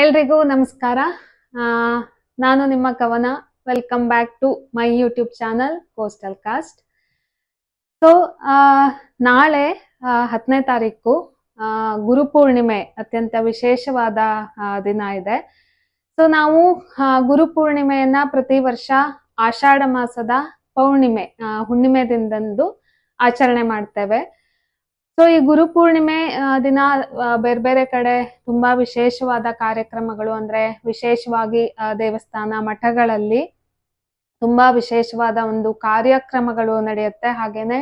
ಎಲ್ರಿಗೂ ನಮಸ್ಕಾರ. ನಾನು ನಿಮ್ಮ Kavana welcome back to my YouTube channel coastal cast so ನಾಳೆ ಹತ್ತನೇ ತಾರೀಕು ಗುರುಪೂರ್ಣಿಮೆ ಅತ್ಯಂತ ವಿಶೇಷವಾದ ದಿನ ಇದೆ. ಸೊ ನಾವು ಗುರುಪೂರ್ಣಿಮೆಯನ್ನ ಪ್ರತಿ ವರ್ಷ ಆಷಾಢ ಮಾಸದ ಪೌರ್ಣಿಮೆ ಹುಣ್ಣಿಮೆ ದಿನದಂದು ಆಚರಣೆ ಮಾಡ್ತೇವೆ. ಸೊ ಈ ಗುರುಪೂರ್ಣಿಮೆ ದಿನ ಬೇರೆ ಬೇರೆ ಕಡೆ ತುಂಬಾ ವಿಶೇಷವಾದ ಕಾರ್ಯಕ್ರಮಗಳು ಅಂದ್ರೆ ವಿಶೇಷವಾಗಿ ದೇವಸ್ಥಾನ ಮಠಗಳಲ್ಲಿ ತುಂಬಾ ವಿಶೇಷವಾದ ಒಂದು ಕಾರ್ಯಕ್ರಮಗಳು ನಡೆಯುತ್ತೆ. ಹಾಗೇನೆ,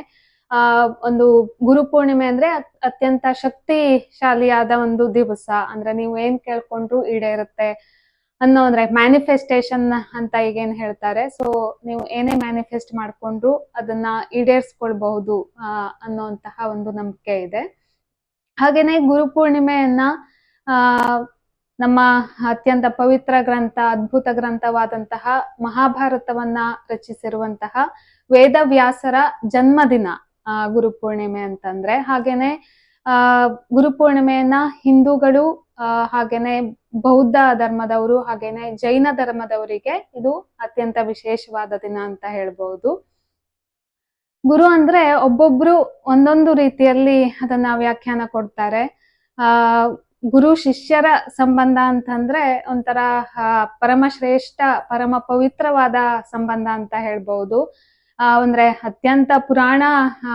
ಆ, ಒಂದು ಗುರುಪೂರ್ಣಿಮೆ ಅಂದ್ರೆ ಅತ್ಯಂತ ಶಕ್ತಿಶಾಲಿಯಾದ ಒಂದು ದಿವಸ. ಅಂದ್ರೆ ನೀವು ಏನ್ ಕೇಳ್ಕೊಂಡ್ರು ಈಡೇರುತ್ತೆ. ಅನ್ನೋ ಅಂದ್ರೆ ಮ್ಯಾನಿಫೆಸ್ಟೇಷನ್ ಅಂತ ಈಗೇನ್ ಹೇಳ್ತಾರೆ. ಸೊ ನೀವು ಏನೇ ಮ್ಯಾನಿಫೆಸ್ಟ್ ಮಾಡ್ಕೊಂಡ್ರು ಅದನ್ನ ಈಡೇರಿಸ್ಕೊಳ್ಬಹುದು ಅನ್ನೋಂತಹ ಒಂದು ನಂಬಿಕೆ ಇದೆ. ಹಾಗೇನೆ ಗುರುಪೂರ್ಣಿಮೆಯನ್ನ ಪೂರ್ಣಿಮೆಯನ್ನ ನಮ್ಮ ಅತ್ಯಂತ ಪವಿತ್ರ ಗ್ರಂಥ, ಅದ್ಭುತ ಗ್ರಂಥವಾದಂತಹ ಮಹಾಭಾರತವನ್ನ ರಚಿಸಿರುವಂತಹ ವೇದವ್ಯಾಸರ ಜನ್ಮದಿನ ಗುರು ಗುರುಪೂರ್ಣಿಮೆ ಅಂತಂದ್ರೆ. ಹಾಗೇನೆ, ಆ ಗುರುಪೂರ್ಣಿಮೆಯನ್ನ ಹಿಂದೂಗಳು, ಆ, ಹಾಗೇನೆ ಬೌದ್ಧ ಧರ್ಮದವರು ಹಾಗೇನೆ ಜೈನ ಧರ್ಮದವರಿಗೆ ಇದು ಅತ್ಯಂತ ವಿಶೇಷವಾದ ದಿನ ಅಂತ ಹೇಳ್ಬಹುದು ಗುರು ಅಂದ್ರೆ ಒಬ್ಬೊಬ್ರು ಒಂದೊಂದು ರೀತಿಯಲ್ಲಿ ಅದನ್ನ ವ್ಯಾಖ್ಯಾನ ಕೊಡ್ತಾರೆ. ಆ, ಗುರು ಶಿಷ್ಯರ ಸಂಬಂಧ ಅಂತಂದ್ರೆ ಒಂಥರ ಪರಮಶ್ರೇಷ್ಠ, ಪರಮ ಪವಿತ್ರವಾದ ಸಂಬಂಧ ಅಂತ ಹೇಳ್ಬಹುದು ಅಂದ್ರೆ ಅತ್ಯಂತ ಪುರಾಣ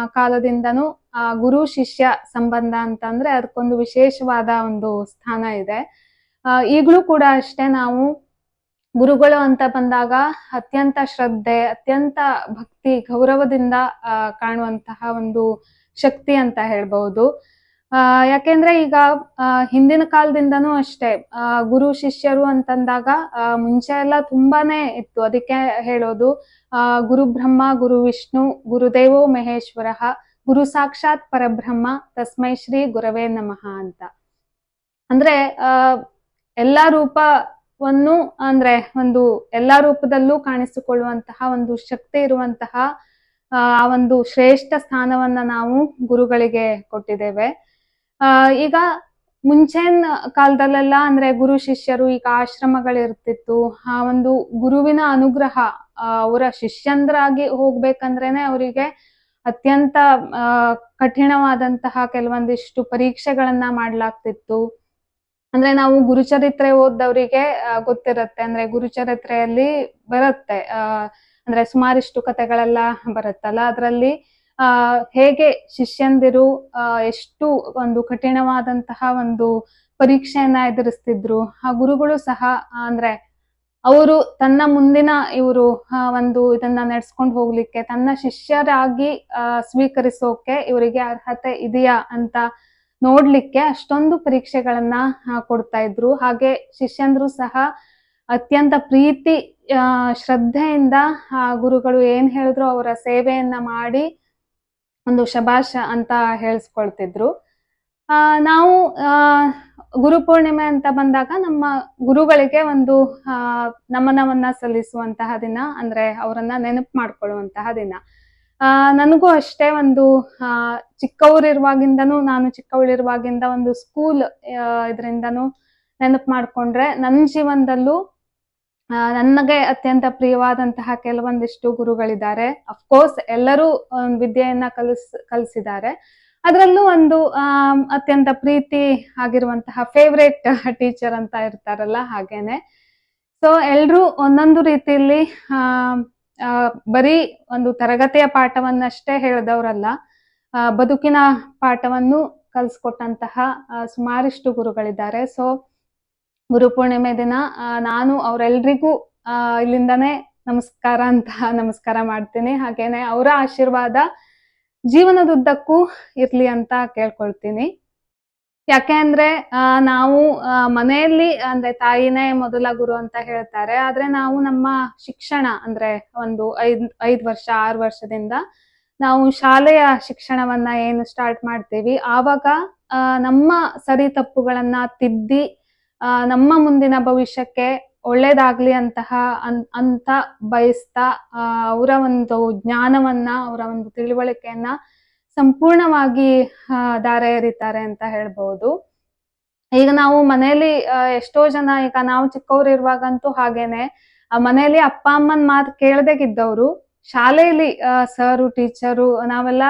ಕಾಲದಿಂದನು ಗುರು ಶಿಷ್ಯ ಸಂಬಂಧ ಅಂತಂದ್ರೆ ಅದಕ್ಕೊಂದು ವಿಶೇಷವಾದ ಒಂದು ಸ್ಥಾನ ಇದೆ. ಈಗ್ಲೂ ಕೂಡ ಅಷ್ಟೇ ನಾವು ಗುರುಗಳು ಅಂತ ಬಂದಾಗ ಅತ್ಯಂತ ಶ್ರದ್ಧೆ, ಅತ್ಯಂತ ಭಕ್ತಿ, ಗೌರವದಿಂದ ಕಾಣುವಂತಹ ಒಂದು ಶಕ್ತಿ ಅಂತ ಹೇಳ್ಬಹುದು. ಯಾಕೆಂದ್ರೆ ಈಗ ಹಿಂದಿನ ಕಾಲದಿಂದನೂ ಅಷ್ಟೇ ಗುರು ಶಿಷ್ಯರು ಅಂತಂದಾಗ ಮುಂಚೆ ಎಲ್ಲ ತುಂಬಾನೇ ಇತ್ತು. ಅದಕ್ಕೆ ಹೇಳೋದು ಗುರು ಬ್ರಹ್ಮ, ಗುರು ವಿಷ್ಣು ಗುರುದೇವೋ ಮಹೇಶ್ವರ, ಗುರು ಸಾಕ್ಷಾತ್ ಪರಬ್ರಹ್ಮ, ತಸ್ಮೈ ಶ್ರೀ ಗುರವೇ ನಮಃ ಅಂತ. ಅಂದ್ರೆ ಎಲ್ಲಾ ರೂಪವನ್ನು ಅಂದ್ರೆ ಒಂದು ಎಲ್ಲಾ ರೂಪದಲ್ಲೂ ಕಾಣಿಸಿಕೊಳ್ಳುವಂತಹ ಒಂದು ಶಕ್ತಿ ಇರುವಂತಹ, ಆ ಒಂದು ಶ್ರೇಷ್ಠ ಸ್ಥಾನವನ್ನ ನಾವು ಗುರುಗಳಿಗೆ ಕೊಟ್ಟಿದ್ದೇವೆ. ಆ, ಈಗ ಮುಂಚೆನ್ ಕಾಲದಲ್ಲೆಲ್ಲ ಅಂದ್ರೆ ಗುರು ಶಿಷ್ಯರು ಈಗ ಆಶ್ರಮಗಳಿರ್ತಿತ್ತು. ಆ ಒಂದು ಗುರುವಿನ ಅನುಗ್ರಹ ಅವರ ಶಿಷ್ಯಂದ್ರಾಗಿ ಹೋಗ್ಬೇಕಂದ್ರೇನೆ ಅವರಿಗೆ ಅತ್ಯಂತ ಕಠಿಣವಾದಂತಹ ಕೆಲವೊಂದಿಷ್ಟು ಪರೀಕ್ಷೆಗಳನ್ನ ಮಾಡ್ಲಾಗ್ತಿತ್ತು. ಅಂದ್ರೆ ನಾವು ಗುರುಚರಿತ್ರೆ ಓದ್ದವರಿಗೆ ಗೊತ್ತಿರತ್ತೆ. ಅಂದ್ರೆ ಗುರುಚರಿತ್ರೆಯಲ್ಲಿ ಬರುತ್ತೆ. ಅಂದ್ರೆ ಸುಮಾರಿಷ್ಟು ಕಥೆಗಳೆಲ್ಲ ಬರುತ್ತಲ್ಲ. ಅದರಲ್ಲಿ, ಆ, ಹೇಗೆ ಶಿಷ್ಯಂದಿರು ಎಷ್ಟು ಒಂದು ಕಠಿಣವಾದಂತಹ ಒಂದು ಪರೀಕ್ಷೆಯನ್ನ ಎದುರಿಸ್ತಿದ್ರು, ಆ ಗುರುಗಳು ಸಹ, ಅಂದ್ರೆ ಅವರು ತನ್ನ ಮುಂದಿನ ಇವರು ಒಂದು ಇದನ್ನ ನಡ್ಸ್ಕೊಂಡು ಹೋಗ್ಲಿಕ್ಕೆ, ತನ್ನ ಶಿಷ್ಯರಾಗಿ ಸ್ವೀಕರಿಸೋಕೆ ಇವರಿಗೆ ಅರ್ಹತೆ ಇದೆಯಾ ಅಂತ ನೋಡ್ಲಿಕ್ಕೆ ಅಷ್ಟೊಂದು ಪರೀಕ್ಷೆಗಳನ್ನ ಕೊಡ್ತಾ ಇದ್ರು. ಹಾಗೆ ಶಿಷ್ಯಂದ್ರು ಸಹ ಅತ್ಯಂತ ಪ್ರೀತಿ ಶ್ರದ್ಧೆಯಿಂದ, ಆ, ಗುರುಗಳು ಏನ್ ಹೇಳಿದ್ರು ಅವರ ಸೇವೆಯನ್ನ ಮಾಡಿ ಒಂದು ಶಬಾಷ ಅಂತ ಹೇಳಿಸ್ಕೊಳ್ತಿದ್ರು. ಆ, ನಾವು, ಆ ಗುರುಪೂರ್ಣಿಮೆ ಅಂತ ಬಂದಾಗ ನಮ್ಮ ಗುರುಗಳಿಗೆ ಒಂದು ನಮನವನ್ನ ಸಲ್ಲಿಸುವಂತಹ ದಿನ, ಅಂದ್ರೆ ಅವರನ್ನ ನೆನಪು ಮಾಡ್ಕೊಳ್ಳುವಂತಹ ದಿನ. ನನಗೂ ಅಷ್ಟೇ ಒಂದು ಆ ಚಿಕ್ಕವರಿರುವಾಗಿಂದನೂ ನಾನು ಚಿಕ್ಕವಳಿರುವಾಗಿಂದ ಒಂದು ಸ್ಕೂಲ್ ಇದರಿಂದನೂ ನೆನಪು ಮಾಡ್ಕೊಂಡ್ರೆ ನನ್ನ ಜೀವನದಲ್ಲೂ ಆ, ನನಗೆ ಅತ್ಯಂತ ಪ್ರಿಯವಾದಂತಹ ಕೆಲವೊಂದಿಷ್ಟು ಗುರುಗಳಿದ್ದಾರೆ. ಅಫ್ಕೋರ್ಸ್ ಎಲ್ಲರೂ ವಿದ್ಯೆಯನ್ನ ಕಲಿಸ್ ಕಲಿಸಿದ್ದಾರೆ. ಅದರಲ್ಲೂ ಒಂದು ಅತ್ಯಂತ ಪ್ರೀತಿ ಆಗಿರುವಂತಹ ಫೇವ್ರೇಟ್ ಟೀಚರ್ ಅಂತ ಇರ್ತಾರಲ್ಲ ಹಾಗೇನೆ. ಸೊ ಎಲ್ರೂ ಒಂದೊಂದು ರೀತಿಯಲ್ಲಿ ಆ, ಬರೀ ಒಂದು ತರಗತಿಯ ಪಾಠವನ್ನಷ್ಟೇ ಹೇಳಿದವರಲ್ಲ ಬದುಕಿನ ಪಾಠವನ್ನು ಕಲಿಸ್ಕೊಟ್ಟಂತಹ ಸುಮಾರಿಷ್ಟು ಗುರುಗಳಿದ್ದಾರೆ. ಸೊ ಗುರುಪೂರ್ಣಿಮೆ ದಿನ ನಾನು ಅವರೆಲ್ರಿಗೂ ಇಲ್ಲಿಂದಾನೇ ನಮಸ್ಕಾರ ಅಂತ ನಮಸ್ಕಾರ ಮಾಡ್ತೀನಿ. ಹಾಗೇನೆ ಅವರ ಆಶೀರ್ವಾದ ಜೀವನದುದ್ದಕ್ಕೂ ಇರ್ಲಿ ಅಂತ ಕೇಳ್ಕೊಳ್ತೀನಿ. ಯಾಕೆ ಅಂದ್ರೆ ನಾವು ಮನೆಯಲ್ಲಿ, ಅಂದ್ರೆ ತಾಯಿನೇ ಮೊದಲ ಗುರು ಅಂತ ಹೇಳ್ತಾರೆ. ಆದ್ರೆ ನಾವು ನಮ್ಮ ಶಿಕ್ಷಣ, ಅಂದ್ರೆ ಒಂದು ಐದ್ ಐದ್ ವರ್ಷ, ಆರು ವರ್ಷದಿಂದ ನಾವು ಶಾಲೆಯ ಶಿಕ್ಷಣವನ್ನ ಏನು ಸ್ಟಾರ್ಟ್ ಮಾಡ್ತೀವಿ. ಆವಾಗ ನಮ್ಮ ಸರಿ ತಪ್ಪುಗಳನ್ನ ತಿದ್ದಿ ನಮ್ಮ ಮುಂದಿನ ಭವಿಷ್ಯಕ್ಕೆ ಒಳ್ಳೇದಾಗ್ಲಿ ಅಂತಹ ಅಂತ ಬಯಸ್ತಾ ಅವರ ಒಂದು ಜ್ಞಾನವನ್ನ, ಅವರ ಒಂದು ತಿಳುವಳಿಕೆಯನ್ನ ಸಂಪೂರ್ಣವಾಗಿ ಆ, ದಾರೆ ಎರಿತಾರೆ ಅಂತ ಹೇಳ್ಬಹುದು ಈಗ ನಾವು ಮನೆಯಲ್ಲಿ ಎಷ್ಟೋ ಜನ ಈಗ ನಾವು ಚಿಕ್ಕವ್ರು ಇರುವಾಗಂತೂ ಹಾಗೇನೆ ಮನೆಯಲ್ಲಿ ಅಪ್ಪ ಅಮ್ಮನ ಮಾತು ಕೇಳ್ದಾಗಿದ್ದವ್ರು ಶಾಲೆಯಲ್ಲಿ ಸರು ಟೀಚರು ನಾವೆಲ್ಲ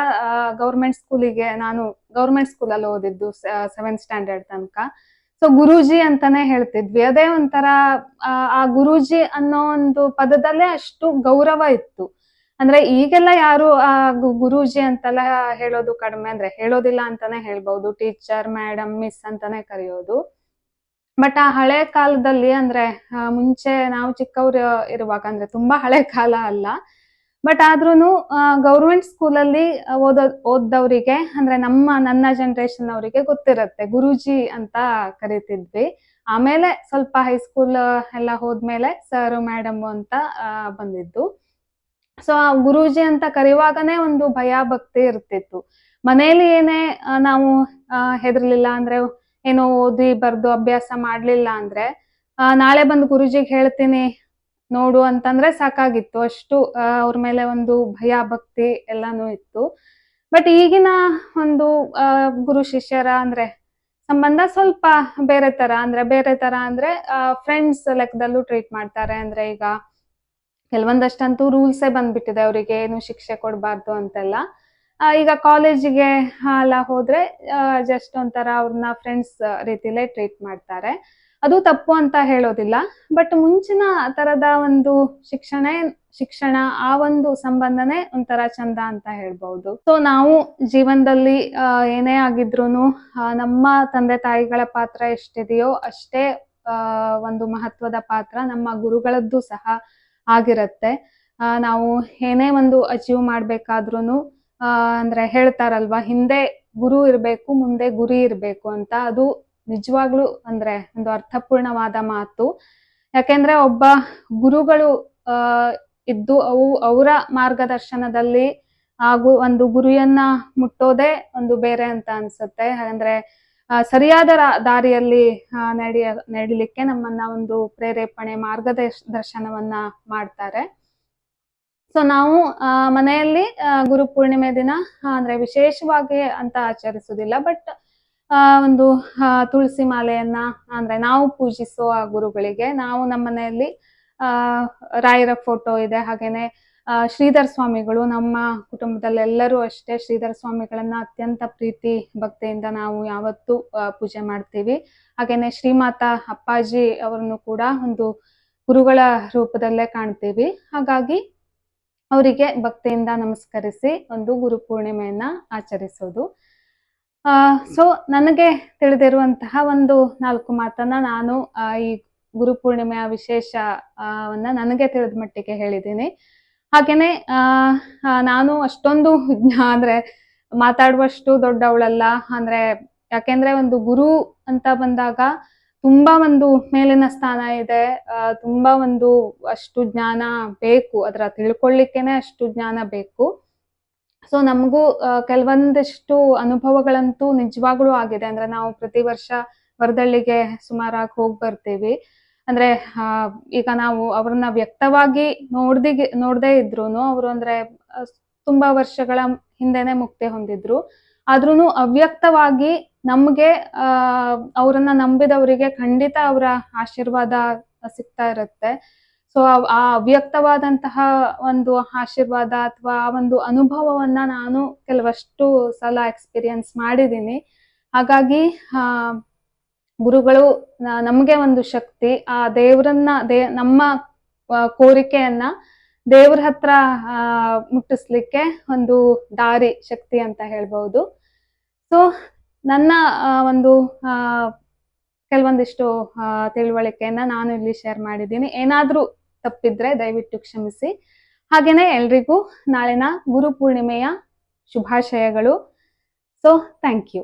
ಗೌರ್ಮೆಂಟ್ ಸ್ಕೂಲಿಗೆ ನಾನು ಗೌರ್ಮೆಂಟ್ ಸ್ಕೂಲಲ್ಲಿ ಓದಿದ್ದು ಸೆವೆಂತ್ ಸ್ಟ್ಯಾಂಡರ್ಡ್ ತನಕ. ಸೊ ಗುರೂಜಿ ಅಂತಾನೆ ಹೇಳ್ತಿದ್ವಿ. ಅದೇ ಒಂಥರ ಆ ಗುರೂಜಿ ಅನ್ನೋ ಒಂದು ಪದದಲ್ಲೇ ಅಷ್ಟು ಗೌರವ ಇತ್ತು. ಅಂದ್ರೆ ಈಗೆಲ್ಲ ಯಾರು, ಆ ಗುರೂಜಿ ಅಂತೆಲ್ಲ ಹೇಳೋದು ಕಡಿಮೆ ಅಂದ್ರೆ ಹೇಳೋದಿಲ್ಲ ಅಂತಾನೆ ಹೇಳ್ಬಹುದು ಟೀಚರ್ ಮೇಡಮ್ ಮಿಸ್ ಅಂತಾನೆ ಕರೆಯೋದು. ಬಟ್ ಆ ಹಳೆ ಕಾಲದಲ್ಲಿ ಅಂದ್ರೆ ಮುಂಚೆ ನಾವು ಚಿಕ್ಕವ್ರು ಇರುವಾಗ ಅಂದ್ರೆ ತುಂಬಾ ಹಳೆ ಕಾಲ ಅಲ್ಲ. ಬಟ್ ಆದ್ರೂನು ಗೌರ್ಮೆಂಟ್ ಸ್ಕೂಲಲ್ಲಿ ಓದೋ, ಓದ್ದವರಿಗೆ ಅಂದ್ರೆ ನಮ್ಮ, ನನ್ನ ಜನರೇಷನ್ ಅವರಿಗೆ ಗೊತ್ತಿರತ್ತೆ. ಗುರೂಜಿ ಅಂತ ಕರಿತಿದ್ವಿ. ಆಮೇಲೆ ಸ್ವಲ್ಪ ಹೈಸ್ಕೂಲ್ ಎಲ್ಲ ಹೋದ್ಮೇಲೆ ಸರ್, ಮೇಡಮ್ ಅಂತ ಬಂದಿದ್ದು. ಸೊ ಆ ಗುರೂಜಿ ಅಂತ ಕರೆಯುವಾಗನೇ ಒಂದು ಭಯ, ಭಕ್ತಿ ಇರ್ತಿತ್ತು. ಮನೆಯಲ್ಲಿ ಏನೇ ನಾವು ಹೆದರ್ಲಿಲ್ಲ ಅಂದ್ರೆ, ಏನೋ ಓದಿ ಬರ್ದು ಅಭ್ಯಾಸ ಮಾಡ್ಲಿಲ್ಲ ಅಂದ್ರೆ ನಾಳೆ ಬಂದು ಗುರುಜಿಗೆ ಹೇಳ್ತೀನಿ, ನೋಡು ಅಂತಂದ್ರೆ ಸಾಕಾಗಿತ್ತು. ಅಷ್ಟು ಅವ್ರ ಮೇಲೆ ಒಂದು ಭಯ, ಭಕ್ತಿ ಎಲ್ಲಾನು ಇತ್ತು. ಬಟ್ ಈಗಿನ ಒಂದು ಗುರು ಶಿಷ್ಯರ ಅಂದ್ರೆ, ಸಂಬಂಧ ಸ್ವಲ್ಪ ಬೇರೆ ತರ ಅಂದ್ರೆ, ಬೇರೆ ತರ ಅಂದ್ರೆ ಫ್ರೆಂಡ್ಸ್ ಲೆಕ್ಕದಲ್ಲೂ ಟ್ರೀಟ್ ಮಾಡ್ತಾರೆ ಅಂದ್ರೆ ಈಗ ಕೆಲವೊಂದಷ್ಟಂತೂ ರೂಲ್ಸೇ ಬಂದ್ಬಿಟ್ಟಿದೆ ಅವರಿಗೆ ಏನು ಶಿಕ್ಷೆ ಕೊಡಬಾರ್ದು ಅಂತೆಲ್ಲ. ಈಗ ಕಾಲೇಜಿಗೆ ಎಲ್ಲ ಹೋದ್ರೆ ಜಸ್ಟ್ ಒಂಥರ ಅವ್ರನ್ನ ಫ್ರೆಂಡ್ಸ್ ರೀತಿಲೇ ಟ್ರೀಟ್ ಮಾಡ್ತಾರೆ. ಅದು ತಪ್ಪು ಅಂತ ಹೇಳೋದಿಲ್ಲ. ಬಟ್ ಮುಂಚಿನ ತರದ ಒಂದು ಶಿಕ್ಷಣ ಶಿಕ್ಷಣ, ಆ ಒಂದು ಸಂಬಂಧನೇ ಒಂಥರ ಚಂದ ಅಂತ ಹೇಳ್ಬಹುದು. ಸೊ ನಾವು ಜೀವನದಲ್ಲಿ ಏನೇ ಆಗಿದ್ರು ನಮ್ಮ ತಂದೆ ತಾಯಿಗಳ ಪಾತ್ರ ಎಷ್ಟಿದೆಯೋ ಅಷ್ಟೇ ಒಂದು ಮಹತ್ವದ ಪಾತ್ರ ನಮ್ಮ ಗುರುಗಳದ್ದು ಸಹ ಆಗಿರತ್ತೆ. ನಾವು ಏನೇ ಒಂದು ಅಚೀವ್ ಮಾಡ್ಬೇಕಾದ್ರೂ ಅಂದ್ರೆ ಹೇಳ್ತಾರಲ್ವಾ, ಹಿಂದೆ ಗುರು ಇರ್ಬೇಕು, ಮುಂದೆ ಗುರಿ ಇರ್ಬೇಕು ಅಂತ. ಅದು ನಿಜವಾಗ್ಲೂ ಅಂದ್ರೆ ಒಂದು ಅರ್ಥಪೂರ್ಣವಾದ ಮಾತು. ಯಾಕೆಂದ್ರೆ ಒಬ್ಬ ಗುರುಗಳು ಇದ್ದು ಅವು ಅವರ ಮಾರ್ಗದರ್ಶನದಲ್ಲಿ ಹಾಗೂ ಒಂದು ಗುರಿಯನ್ನ ಮುಟ್ಟೋದೇ ಒಂದು ಬೇರೆ ಅಂತ ಅನ್ಸುತ್ತೆ. ಅಂದ್ರೆ ಸರಿಯಾದ ದಾರಿಯಲ್ಲಿ ನಡೆಯ, ನಡಿಲಿಕ್ಕೆ ನಮ್ಮನ್ನ ಒಂದು ಪ್ರೇರೇಪಣೆ, ಮಾರ್ಗದರ್ಶ, ದರ್ಶನವನ್ನ ಮಾಡ್ತಾರೆ. ಸೊ ನಾವು ಮನೆಯಲ್ಲಿ ಗುರು ಪೂರ್ಣಿಮೆ ದಿನ ಅಂದ್ರೆ ವಿಶೇಷವಾಗಿ ಅಂತ ಆಚರಿಸುದಿಲ್ಲ ಬಟ್ ಒಂದು ತುಳಸಿ ಮಾಲೆಯನ್ನ, ಅಂದ್ರೆ ನಾವು ಪೂಜಿಸುವ ಗುರುಗಳಿಗೆ, ನಾವು ನಮ್ಮ ಮನೆಯಲ್ಲಿ ರಾಯರ ಫೋಟೋ ಇದೆ, ಹಾಗೇನೆ ಶ್ರೀಧರ್ ಸ್ವಾಮಿಗಳು ನಮ್ಮ ಕುಟುಂಬದಲ್ಲೆಲ್ಲರೂ ಅಷ್ಟೇ ಶ್ರೀಧರ್ ಸ್ವಾಮಿಗಳನ್ನ ಅತ್ಯಂತ ಪ್ರೀತಿ ಭಕ್ತಿಯಿಂದ ನಾವು ಯಾವತ್ತೂ ಪೂಜೆ ಮಾಡ್ತೀವಿ. ಹಾಗೇನೆ ಶ್ರೀಮಾತ ಅಪ್ಪಾಜಿ ಅವರನ್ನು ಕೂಡ ಒಂದು ಗುರುಗಳ ರೂಪದಲ್ಲೇ ಕಾಣ್ತೀವಿ. ಹಾಗಾಗಿ ಅವರಿಗೆ ಭಕ್ತಿಯಿಂದ ನಮಸ್ಕರಿಸಿ ಒಂದು ಗುರು ಪೂರ್ಣಿಮೆಯನ್ನ ಆಚರಿಸೋದು. ಸೊ ನನಗೆ ತಿಳಿದಿರುವಂತಹ ಒಂದು ನಾಲ್ಕು ಮಾತನ್ನ ನಾನು ಈ ಗುರು ಪೂರ್ಣಿಮೆಯ ವಿಶೇಷ ಆ, ವನ್ನ ನನಗೆ ತಿಳಿದ ಮಟ್ಟಿಗೆ ಹೇಳಿದ್ದೀನಿ. ಹಾಗೇನೆ ನಾನು ಅಷ್ಟೊಂದು ಅಂದ್ರೆ ಮಾತಾಡುವಷ್ಟು ದೊಡ್ಡವಳಲ್ಲ, ಅಂದ್ರೆ ಯಾಕೆಂದ್ರೆ ಒಂದು ಗುರು ಅಂತ ಬಂದಾಗ ತುಂಬಾ ಒಂದು ಮೇಲಿನ ಸ್ಥಾನ ಇದೆ ತುಂಬಾ ಒಂದು ಅಷ್ಟು ಜ್ಞಾನ ಬೇಕು, ಅದರ ತಿಳ್ಕೊಳ್ಳಿಕ್ಕೇನೆ ಅಷ್ಟು ಜ್ಞಾನ ಬೇಕು. ಸೊ, ನಮಗೂ ಕೆಲವೊಂದಿಷ್ಟು ಅನುಭವಗಳಂತೂ ನಿಜವಾಗ್ಲೂ ಆಗಿದೆ, ಅಂದ್ರೆ ನಾವು ಪ್ರತಿ ವರ್ಷ ವರದಳ್ಳಿಗೆ ಸುಮಾರಾಗಿ ಹೋಗಿ ಬರ್ತೀವಿ. ಅಂದ್ರೆ ಈಗ ನಾವು ಅವ್ರನ್ನ ವ್ಯಕ್ತವಾಗಿ ನೋಡ್ದಿ, ನೋಡದೇ ಇದ್ರು ಅವರು ಅಂದ್ರೆ ತುಂಬಾ ವರ್ಷಗಳ ಹಿಂದೆನೆ ಮುಕ್ತಿ ಹೊಂದಿದ್ರು. ಆದ್ರೂ ಅವ್ಯಕ್ತವಾಗಿ ನಮ್ಗೆ ಅವರನ್ನ ನಂಬಿದವರಿಗೆ ಖಂಡಿತ ಅವರ ಆಶೀರ್ವಾದ ಸಿಗ್ತಾ ಇರುತ್ತೆ. ಸೊ ಆ ಅವ್ಯಕ್ತವಾದಂತಹ ಒಂದು ಆಶೀರ್ವಾದ ಅಥವಾ ಆ ಒಂದು ಅನುಭವವನ್ನ ನಾನು ಕೆಲವಷ್ಟು ಸಲ ಎಕ್ಸ್ಪೀರಿಯನ್ಸ್ ಮಾಡಿದ್ದೀನಿ ಹಾಗಾಗಿ ಗುರುಗಳು ನಮಗೆ ಒಂದು ಶಕ್ತಿ, ಆ ದೇವರನ್ನ, ದೇ, ನಮ್ಮ ಕೋರಿಕೆಯನ್ನ ದೇವ್ರ ಹತ್ರ ಮುಟ್ಟಿಸ್ಲಿಕ್ಕೆ ಒಂದು ದಾರಿ, ಶಕ್ತಿ ಅಂತ ಹೇಳ್ಬಹುದು ಸೊ ನನ್ನ ಒಂದು ಕೆಲವೊಂದಿಷ್ಟು ತಿಳುವಳಿಕೆಯನ್ನ ನಾನು ಇಲ್ಲಿ ಶೇರ್ ಮಾಡಿದ್ದೀನಿ. ಏನಾದ್ರೂ ತಪ್ಪಿದ್ರೆ ದಯವಿಟ್ಟು ಕ್ಷಮಿಸಿ. ಹಾಗೇನೆ ಎಲ್ರಿಗೂ ನಾಳಿನ ಗುರು ಪೂರ್ಣಿಮೆಯ ಶುಭಾಶಯಗಳು. So thank you